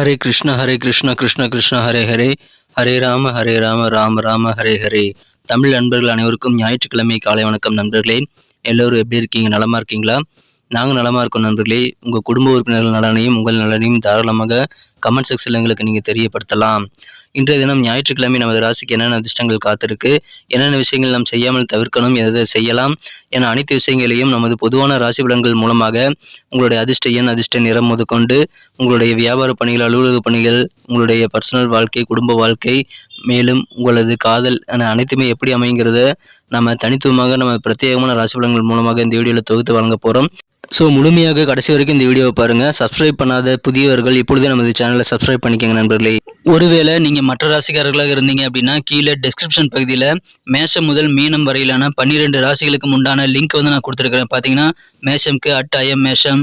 ஹரே கிருஷ்ண ஹரே கிருஷ்ண கிருஷ்ண கிருஷ்ண ஹரே ஹரே ஹரே ராம ஹரே ராம ராம ராம ஹரே ஹரே தமிழ் நண்பர்கள் அனைவருக்கும் ஞாயிற்றுக்கிழமை காலை வணக்கம் நண்பர்களே. எல்லோரும் எப்படி இருக்கீங்க? நலமா இருக்கீங்களா? நாங்கள் நலமா இருக்கோம் நண்பர்களே. உங்கள் குடும்ப உறுப்பினர்கள் நலனையும் உங்கள் நலனையும் தாராளமாக கமெண்ட் செக்ஷனில் எங்களுக்கு நீங்கள் தெரியப்படுத்தலாம். இன்றைய தினம் ஞாயிற்றுக்கிழமை நமது ராசிக்கு என்னென்ன அதிர்ஷ்டங்கள் காத்திருக்கு என்னென்ன விஷயங்கள் நாம் செய்யாமல் தவிர்க்கணும் எதை செய்யலாம் என அனைத்து விஷயங்களையும் நமது பொதுவான ராசி பலன்கள் மூலமாக உங்களுடைய அதிர்ஷ்ட எண் அதிர்ஷ்ட நிறம் முதற்கொண்டு உங்களுடைய வியாபார பணிகள் அலுவலக பணிகள் உங்களுடைய பர்சனல் வாழ்க்கை குடும்ப வாழ்க்கை மேலும் உங்களது காதல் என அனைத்துமே எப்படி அமைங்கிறத நம்ம தனித்துவமாக நம்ம பிரத்யேகமான ராசி பலன்கள் மூலமாக இந்த வீடியோவில் தொகுத்து வழங்க போகிறோம் ஸோ முழுமையாக கடைசி வரைக்கும் இந்த வீடியோவை பாருங்கள் சப்ஸ்கிரைப் பண்ணாத புதியவர்கள் இப்பொழுதே நமது சேனல் சப்ஸ்கிரைப் பண்ணிக்கோங்க நண்பர்களே. ஒருவேளை நீங்கள் மற்ற ராசிக்காரர்களாக இருந்தீங்க அப்படின்னா கீழே டிஸ்கிரிப்ஷன் பகுதியில் மேஷம் முதல் மீனம் வரையிலான பன்னிரெண்டு ராசிகளுக்கு உண்டான லிங்க் வந்து நான் கொடுத்துருக்கிறேன். பார்த்தீங்கன்னா மேஷம்க்கு அட்டாயம் மேஷம்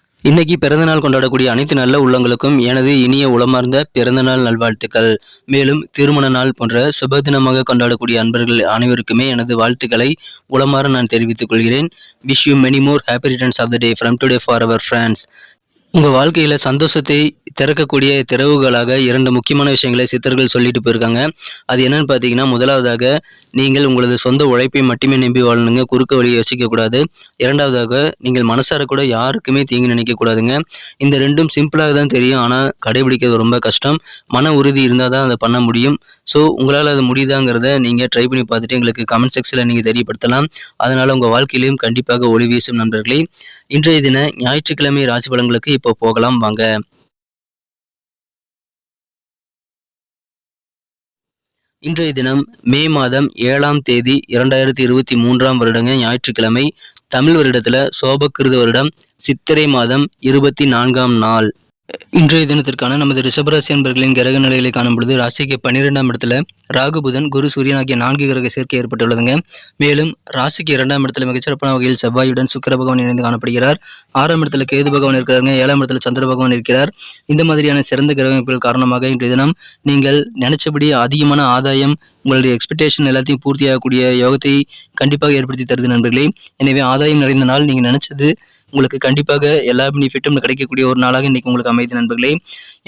இன்னைக்கு பிறந்தநாள் கொண்டாடக்கூடிய அனைத்து நல்ல உள்ளங்களுக்கும் எனது இனிய உளமார்ந்த பிறந்தநாள் நல்வாழ்த்துக்கள். மேலும் திருமண நாள் போன்ற சுப தினமாக கொண்டாடக்கூடிய அன்பர்கள் அனைவருக்குமே எனது வாழ்த்துக்களை உளமாற நான் தெரிவித்துக் கொள்கிறேன். Wish you many more happy returns of the day from today for our friends உங்கள் வாழ்க்கையில் சந்தோஷத்தை திறக்கக்கூடிய திறவுகளாக இரண்டு முக்கியமான விஷயங்களை சித்தர்கள் சொல்லிட்டு போயிருக்காங்க. அது என்னன்னு பார்த்தீங்கன்னா முதலாவதாக நீங்கள் உங்களது சொந்த உழைப்பை மட்டுமே நம்பி வாழணுங்க குறுக்க வழியை யோசிக்கக்கூடாது இரண்டாவதாக நீங்கள் மனசார கூட யாருக்குமே தீங்கு நினைக்கக்கூடாதுங்க இந்த ரெண்டும் சிம்பிளாக தான் தெரியும் ஆனால் கடைபிடிக்கிறது ரொம்ப கஷ்டம். மன உறுதி இருந்தால் தான் அதை பண்ண முடியும். ஸோ உங்களால் அது முடியுதாங்கிறத நீங்கள் ட்ரை பண்ணி பார்த்துட்டு எங்களுக்கு கமெண்ட் செக்ஷனில் நீங்கள் தெரியப்படுத்தலாம். அதனால் உங்கள் வாழ்க்கையிலையும் கண்டிப்பாக ஒளி வீசும் நண்பர்களே. இன்றைய தின ஞாயிற்றுக்கிழமை ராசி பலன்களுக்கு இப்போ போகலாம் வாங்க. இன்றைய தினம் மே மாதம் ஏழாம் தேதி இரண்டாயிரத்தி இருபத்தி மூன்றாம் வருடங்க ஞாயிற்றுக்கிழமை தமிழ் வருடத்துல சோபக்கிருத வருடம் சித்திரை மாதம் இருபத்தி நான்காம் நாள். இன்றைய தினத்திற்கான நமது ரிஷபராசி அன்பர்களின் கிரக நிலைகளை காணும் பொழுது ராசிக்கு பன்னிரெண்டாம் இடத்துல ராகு புதன் குரு சூரியன் ஆகிய நான்கு கிரக சேர்க்கை ஏற்பட்டுள்ளதுங்க. மேலும் ராசிக்கு இரண்டாம் இடத்துல மிகச்சிறப்பான வகையில் செவ்வாயுடன் சுக்கர பகவான் இணைந்து காணப்படுகிறார். ஆறாம் இடத்துல கேது பகவான் இருக்கிறாருங்க. ஏழாம் இடத்துல சந்திர பகவான் இருக்கிறார். இந்த மாதிரியான சிறந்த கிரக அமைப்புகள் காரணமாக இன்றைய தினம் நீங்கள் நினைச்சபடி அதிகமான ஆதாயம் உங்களுடைய எக்ஸ்பெக்டேஷன் எல்லாத்தையும் பூர்த்தியாகக்கூடிய யோகத்தை கண்டிப்பாக ஏற்படுத்தி தருது நண்பர்களே. எனவே ஆதாயம் நிறைந்த நாள் நீங்கள் நினைச்சது உங்களுக்கு கண்டிப்பாக எல்லா பெனிஃபிட்டும் கிடைக்கக்கூடிய ஒரு நாளாக இன்றைக்கி உங்களுக்கு அமைதி நண்பர்களே.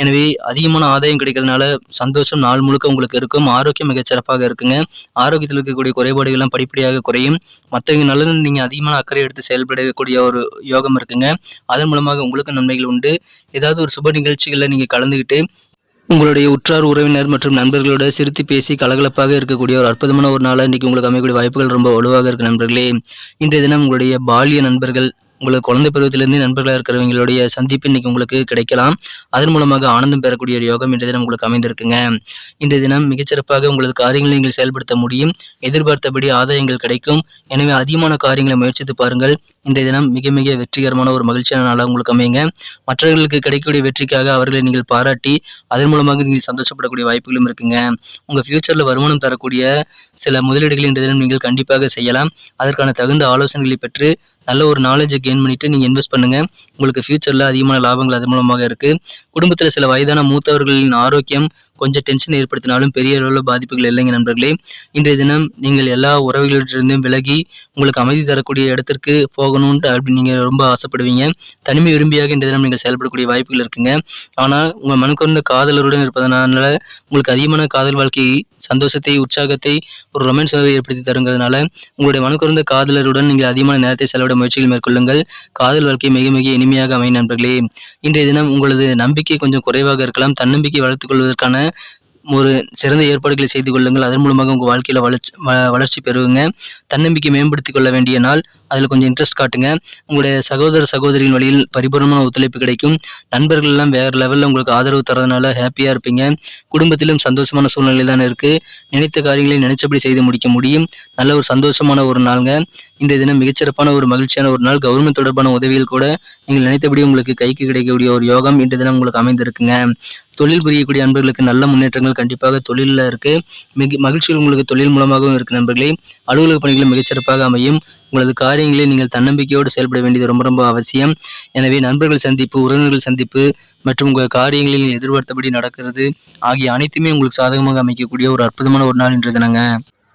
எனவே அதிகமான ஆதாயம் கிடைக்கிறதுனால சந்தோஷம் நாள் முழுக்க உங்களுக்கு இருக்கும். ஆரோக்கியம் மிகச்சிறப்பாக இருக்குங்க. ஆரோக்கியத்தில் இருக்கக்கூடிய குறைபாடுகள்லாம் படிப்படியாக குறையும். மற்றவங்க நல்லது நீங்கள் அதிகமான அக்கறை எடுத்து செயல்படக்கூடிய ஒரு யோகம் இருக்குங்க. அதன் மூலமாக உங்களுக்கு நன்மைகள் உண்டு. ஏதாவது ஒரு சுப நிகழ்ச்சிகளில் நீங்கள் கலந்துக்கிட்டு உங்களுடைய உற்றார் உறவினர் மற்றும் நண்பர்களோட சிரித்து பேசி கலகலப்பாக இருக்கக்கூடிய ஒரு அற்புதமான ஒரு நாளாக இன்றைக்கி உங்களுக்கு அமையக்கூடிய வாய்ப்புகள் ரொம்ப வலுவாக இருக்கு நண்பர்களே. இன்றைய தினம் உங்களுடைய பாலிய நண்பர்கள் உங்களுக்கு குழந்தை பருவத்திலிருந்து நண்பர்களாக இருக்கிறவங்களுடைய சந்திப்பு இன்னைக்கு உங்களுக்கு கிடைக்கலாம். அதன் மூலமாக ஆனந்தம் பெறக்கூடிய ஒரு யோகம் இன்றைய தினம் உங்களுக்கு அமைந்திருக்குங்க. இந்த தினம் மிகச்சிறப்பாக உங்களது காரியங்களை நீங்கள் செயல்படுத்த முடியும். எதிர்பார்த்தபடி ஆதாயங்கள் கிடைக்கும். எனவே அதிகமான காரியங்களை முயற்சித்து பாருங்கள். இன்றைய தினம் மிக மிக வெற்றிகரமான ஒரு மகிழ்ச்சியான நாளாக உங்களுக்கு அமையுங்க. மற்றவர்களுக்கு கிடைக்கக்கூடிய வெற்றிக்காக அவர்களை நீங்கள் பாராட்டி அதன் மூலமாக நீங்கள் சந்தோஷப்படக்கூடிய வாய்ப்புகளும் இருக்குங்க. உங்கள் ஃபியூச்சரில் வருமானம் தரக்கூடிய சில முதலீடுகளை இன்றைய தினம் நீங்கள் கண்டிப்பாக செய்யலாம். அதற்கான தகுந்த ஆலோசனைகளை பெற்று நல்ல ஒரு நாலேஜை கெயின் பண்ணிட்டு நீங்கள் இன்வெஸ்ட் பண்ணுங்க. உங்களுக்கு ஃப்யூச்சரில் அதிகமான லாபங்கள் அது மூலமாக இருக்கு. குடும்பத்தில் சில வயதான மூத்தவர்களின் ஆரோக்கியம் கொஞ்சம் டென்ஷன் ஏற்படுத்தினாலும் பெரிய அளவில் பாதிப்புகள் இல்லைங்க நண்பர்களே. இன்றைய தினம் நீங்கள் எல்லா உறவுகளிலிருந்தும் விலகி உங்களுக்கு அமைதி தரக்கூடிய இடத்திற்கு போகணும்னு அப்படி நீங்கள் ரொம்ப ஆசைப்படுவீங்க. தனிமை விரும்பியாக இன்றைய தினம் நீங்கள் செயல்படக்கூடிய வாய்ப்புகள் இருக்குங்க. ஆனால் உங்கள் மனுக்குறந்த காதலருடன் இருப்பதனால உங்களுக்கு அதிகமான காதல் வாழ்க்கை சந்தோஷத்தை உற்சாகத்தை ஒரு ரொமான்ஸ் ஏற்படுத்தி தருங்கிறதுனால உங்களுடைய மனுக்குறந்த காதலருடன் நீங்கள் அதிகமான நேரத்தை செலவிட முயற்சிகள் மேற்கொள்ளுங்கள். காதல் வாழ்க்கை மிக மிக இனிமையாக அமையும் நண்பர்களே. இன்றைய தினம் உங்களது நம்பிக்கை கொஞ்சம் குறைவாக இருக்கலாம். தன்னம்பிக்கை வளர்த்துக் கொள்வதற்கான ஒரு சிறந்த ஏற்பாடுகளை செய்து கொள்ளுங்கள். அதன் மூலமாக உங்கள் வாழ்க்கையில் வளர்ச்சி வ- வளர்ச்சி பெறுவீங்க. தன்னம்பிக்கை மேம்படுத்திக் கொள்ள வேண்டிய நாள். அதில் கொஞ்சம் இன்ட்ரெஸ்ட் காட்டுங்க. உங்களுடைய சகோதர சகோதரியின் வழியில் பரிபூர்ணமான ஒத்துழைப்பு கிடைக்கும். நண்பர்கள் எல்லாம் வேறு லெவலில் உங்களுக்கு ஆதரவு தரதுனால ஹாப்பியாக இருப்பீங்க. குடும்பத்திலும் சந்தோஷமான சூழ்நிலை தான் இருக்குது நினைத்த காரியங்களை நினைச்சபடி செய்து முடிக்க முடியும். நல்ல ஒரு சந்தோஷமான ஒரு நாளுங்க. இன்றைய தினம் மிகச்சிறப்பான ஒரு மகிழ்ச்சியான ஒரு நாள். கவர்மெண்ட் தொடர்பான உதவிகள் கூட நீங்கள் நினைத்தபடி உங்களுக்கு கைக்கு கிடைக்கக்கூடிய ஒரு யோகம் இன்றைய தினம் உங்களுக்கு அமைந்திருக்குங்க. தொழில் புரியக்கூடிய நண்பர்களுக்கு நல்ல முன்னேற்றங்கள் கண்டிப்பாக தொழிலில் இருக்கு. மிக மகிழ்ச்சிகள் உங்களுக்கு தொழில் மூலமாகவும் இருக்கு நண்பர்களே. அலுவலக பணிகளும் மிகச்சிறப்பாக அமையும். உங்களது காரியங்களை நீங்கள் தன்னம்பிக்கையோடு செயல்பட வேண்டியது ரொம்ப ரொம்ப அவசியம். எனவே நண்பர்கள் சந்திப்பு உறவினர்கள் சந்திப்பு மற்றும் உங்கள் காரியங்களில் எதிர்பார்த்தபடி நடக்கிறது ஆகிய அனைத்துமே உங்களுக்கு சாதகமாக அமைக்கக்கூடிய ஒரு அற்புதமான ஒரு நாள் இன்றைய தினங்க.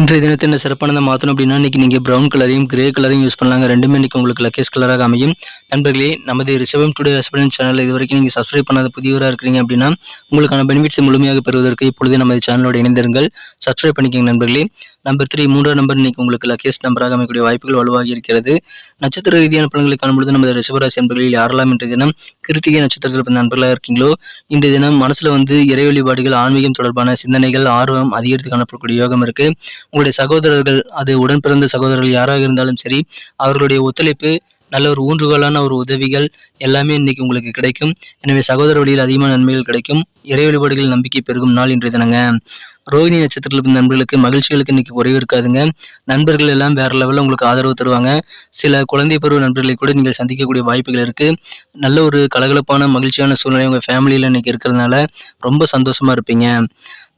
இன்றைய தினத்தை என்ன சிறப்பானதை மாற்றணும் அப்படின்னா இன்னைக்கு நீங்கள் ப்ரௌன் கலரையும் கிரே கலரையும் யூஸ் பண்ணலாங்க. ரெண்டுமே இன்னைக்கு உங்களுக்கு லக்கேஸ் கலராக அமையும் நண்பர்களே நமது ரிசவம் டுடே ஹஸ்பண்ட் சேனல் இது வரைக்கும் நீங்கள் சப்ஸ்கிரைப் பண்ணாத புதியவராக இருக்கிறீங்க அப்படின்னா உங்களுக்கான பெனிஃபிட்ஸை முழுமையாக பெறுவதற்கு இப்பொழுதே நமது சேனலோட இணைந்திருங்கள். சப்ஸ்கிரைப் பண்ணிக்கோங்க நண்பர்களே. நம்பர் த்ரீ மூன்றாம் நம்பர் இன்னைக்கு உங்களுக்கு லக்கேஸ்ட் நம்பராக அமைக்கக்கூடிய வாய்ப்புகள் வலுவாகி இருக்கிறது. நட்சத்திர ரீதியான பலன்களை காணும்பொழுது நமது ரிஷபராசி நண்பர்களில் யாரெல்லாம் இன்றைய தினம் கிருத்திகை நட்சத்திரத்தில் பிறந்த நண்பர்களாக இருக்கீங்களோ இன்றைய தினம் மனசுல வந்து இறை வழிபாடுகள் ஆன்மீகம் தொடர்பான சிந்தனைகள் ஆர்வம் அதிகரித்து காணப்படக்கூடிய யோகம் இருக்கு. உங்களுடைய சகோதரர்கள் அது உடன் பிறந்த சகோதரர்கள் யாராக இருந்தாலும் சரி அவர்களுடைய ஒத்துழைப்பு நல்ல ஒரு ஊன்றுகோலான ஒரு உதவிகள் எல்லாமே இன்னைக்கு உங்களுக்கு கிடைக்கும். எனவே சகோதர வழியில் அதிகமான நன்மைகள் கிடைக்கும். இறை வழிபாடுகள் நம்பிக்கை பெருகும் நாள் இன்றைய தினங்க. ரோகிணி நட்சத்திரத்தில் இருந்த நண்பர்களுக்கு மகிழ்ச்சிகளுக்கு இன்னைக்கு குறைவு இருக்காதுங்க நண்பர்கள் எல்லாம் வேற லெவலில் உங்களுக்கு ஆதரவு தருவாங்க. சில குழந்தை பருவ நண்பர்களை கூட நீங்கள் சந்திக்கக்கூடிய வாய்ப்புகள் இருக்குது நல்ல ஒரு கலகலப்பான மகிழ்ச்சியான சூழ்நிலை உங்கள் ஃபேமிலியில் இன்னைக்கு இருக்கிறதுனால ரொம்ப சந்தோஷமாக இருப்பீங்க.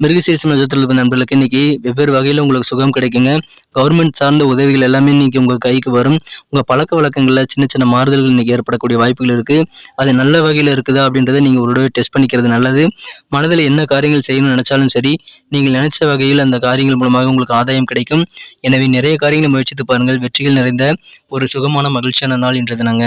மிருகசீரிசம் நட்சத்திரத்தில் பிறந்த நண்பர்களுக்கு இன்னைக்கு வெவ்வேறு வகையில் உங்களுக்கு சுகம் கிடைக்குங்க. கவர்மெண்ட் சார்ந்த உதவிகள் எல்லாமே இன்னைக்கு உங்கள் கைக்கு வரும். உங்கள் பழக்க வழக்கங்களில் சின்ன சின்ன மாறுதல்கள் இன்னைக்கு ஏற்படக்கூடிய வாய்ப்புகள் இருக்கு. அது நல்ல வகையில் இருக்குதா அப்படின்றத நீங்கள் ஒரு டெஸ்ட் பண்ணிக்கிறது நல்லது. மனதில் என்ன காரியங்கள் செய்யணும்னு நினைச்சாலும் சரி நீங்கள் நினைச்ச வகையில் அந்த காரியங்கள் மூலமாக உங்களுக்கு ஆதாயம் கிடைக்கும். எனவே நிறைய காரியங்களை முயற்சித்து பாருங்கள். வெற்றிகள் நிறைந்த ஒரு சுகமான மகிழ்ச்சியான நாள் இன்றது நாங்க